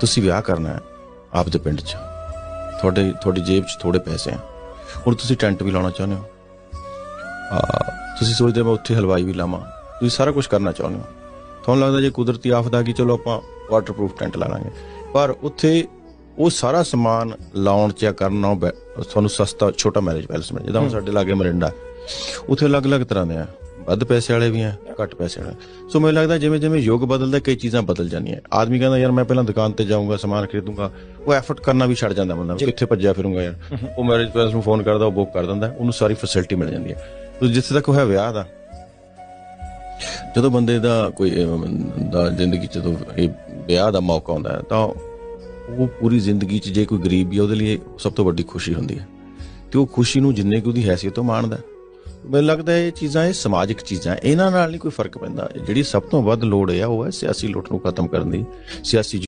ਤੁਸੀਂ ਵਿਆਹ ਕਰਨਾ ਹੈ ਆਪਦੇ ਪਿੰਡ 'ਚ। ਤੁਹਾਡੇ ਤੁਹਾਡੀ ਜੇਬ 'ਚ ਥੋੜੇ ਪੈਸੇ ਆ। ਹੁਣ ਤੁਸੀਂ ਟੈਂਟ ਵੀ ਲਾਉਣਾ ਚਾਹੁੰਦੇ ਹੋ। ਆ ਤੁਸੀਂ ਸੋਚਦੇ ਮੈਂ ਉੱਥੇ ਹਲਵਾਈ ਵੀ ਲਾਵਾਂ। ਤੁਸੀਂ ਸਾਰਾ ਕੁਝ ਕਰਨਾ ਚਾਹੁੰਦੇ ਹੋ। ਤੁਹਾਨੂੰ ਲੱਗਦਾ ਜੇ ਕੁਦਰਤੀ ਆਫਤ ਆ ਗਈ ਚਲੋ ਆਪਾਂ ਵਾਟਰਪ੍ਰੂਫ ਟੈਂਟ ਲਾ ਲਾਂਗੇ। ਪਰ ਉੱਥੇ ਉਹ ਸਾਰਾ ਸਮਾਨ ਲਾਉਣ ਚ ਕਰਨ ਤੁਹਾਨੂੰ ਸਸਤਾ ਛੋਟਾ ਮੈਰਿਜ ਪੈਲਸ ਮਿਲ ਜਿੱਦਾਂ। ਹੁਣ ਸਾਡੇ ਲਾਗੇ ਮਰਿੰਡਾ। ਉੱਥੇ ਅਲੱਗ-ਅਲੱਗ ਤਰ੍ਹਾਂ ਦੇ ਆ। ਵੱਧ ਪੈਸੇ ਵਾਲੇ ਵੀ ਆ ਘੱਟ ਪੈਸੇ ਵਾਲੇ। ਸੋ ਮੈਨੂੰ ਲੱਗਦਾ ਜਿਵੇਂ ਜਿਵੇਂ ਯੁੱਗ ਬਦਲਦਾ ਕਈ ਚੀਜ਼ਾਂ ਬਦਲ ਜਾਂਦੀਆਂ। ਆਦਮੀ ਕਹਿੰਦਾ ਯਾਰ ਮੈਂ ਪਹਿਲਾਂ ਦੁਕਾਨ ਤੇ ਜਾਊਂਗਾ ਸਮਾਨ ਖਰੀਦੂੰਗਾ। ਉਹ ਐਫਰਟ ਕਰਨਾ ਵੀ ਛੱਡ ਜਾਂਦਾ ਬੰਦਾ। ਕਿੱਥੇ ਭੱਜਿਆ ਫਿਰੂੰਗਾ ਯਾਰ? ਉਹ ਮੈਰਿਜ ਪੈਲਸ ਨੂੰ ਫੋਨ ਕਰਦਾ ਉਹ ਬੁੱਕ ਕਰ ਦਿੰਦਾ ਉਹਨੂੰ ਸਾਰੀ ਫੈਸਿਲਿਟੀ ਮਿਲ ਜਾਂਦੀ ਹੈ ਤੇ ਜਿੱਥੇ ਤੱਕ ਹੋਇਆ ਵਿਆਹ ਦਾ ਜਦੋਂ ਬੰਦੇ ਦਾ ਕੋਈ ਦਾ ਜ਼ਿੰਦਗੀ 'ਚ ਜਦੋਂ ਇਹ ਵਿਆਹ ਦਾ ਮੌਕਾ ਆਉਂਦਾ ਹੈ ਤਾਂ ਉਹ ਪੂਰੀ ਜ਼ਿੰਦਗੀ 'ਚ ਜੇ ਕੋਈ ਗਰੀਬ ਵੀ ਉਹਦੇ ਲਈ ਸਭ ਤੋਂ ਵੱਡੀ ਖੁਸ਼ੀ ਹੁੰਦੀ ਹੈ। ਤੇ ਉਹ ਖੁਸ਼ੀ ਨੂੰ ਜਿੰਨੇ ਕੁ ਉਹਦੀ ਹੈਸੀਅਤ ਤੋਂ ਮਾਣਦਾ। ਹੈ। ਮੈਨੂੰ ਲੱਗਦਾ ਇਹ ਚੀਜ਼ਾਂ, ਇਹ ਸਮਾਜਿਕ ਚੀਜ਼ਾਂ, ਇਹਨਾਂ ਨਾਲ ਨਹੀਂ ਕੋਈ ਫ਼ਰਕ ਪੈਂਦਾ। ਜਿਹੜੀ ਸਭ ਤੋਂ ਵੱਧ ਲੋੜ ਹੈ, ਉਹ ਹੈ ਸਿਆਸੀ ਲੁੱਟ ਨੂੰ ਖਤਮ ਕਰਨ ਦੀ, ਸਿਆਸੀ